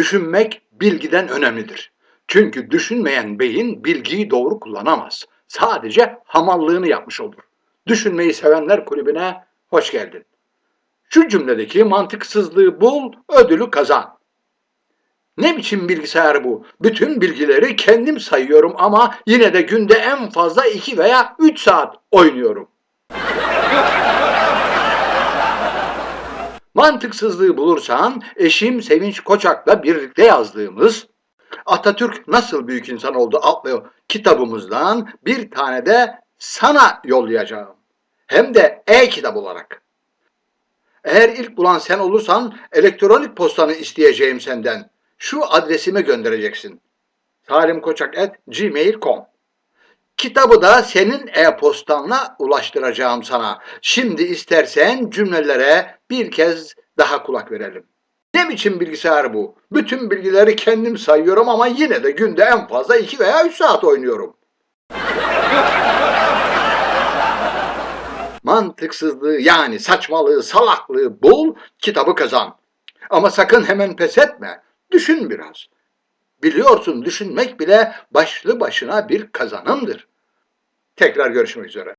Düşünmek bilgiden önemlidir. Çünkü düşünmeyen beyin bilgiyi doğru kullanamaz. Sadece hamallığını yapmış olur. Düşünmeyi sevenler kulübüne hoş geldin. Şu cümledeki mantıksızlığı bul, ödülü kazan. Ne biçim bilgisayar bu? Bütün bilgileri kendim sayıyorum ama yine de günde en fazla 2 veya 3 saat oynuyorum. Mantıksızlığı bulursan eşim Sevinç Koçak'la birlikte yazdığımız Atatürk Nasıl Büyük İnsan Oldu adlı kitabımızdan bir tane de sana yollayacağım. Hem de e-kitap olarak. Eğer ilk bulan sen olursan elektronik postanı isteyeceğim senden. Şu adresime göndereceksin. salimkoçak.gmail.com Kitabı da senin e-postanla ulaştıracağım sana. Şimdi istersen cümlelere bir kez daha kulak verelim. Ne biçim bilgisayar bu? Bütün bilgileri kendim sayıyorum ama yine de günde en fazla 2 veya 3 saat oynuyorum. Mantıksızlığı yani saçmalığı, salaklığı bul, kitabı kazan. Ama sakın hemen pes etme. Düşün biraz. Biliyorsun düşünmek bile başlı başına bir kazanımdır. Tekrar görüşmek üzere.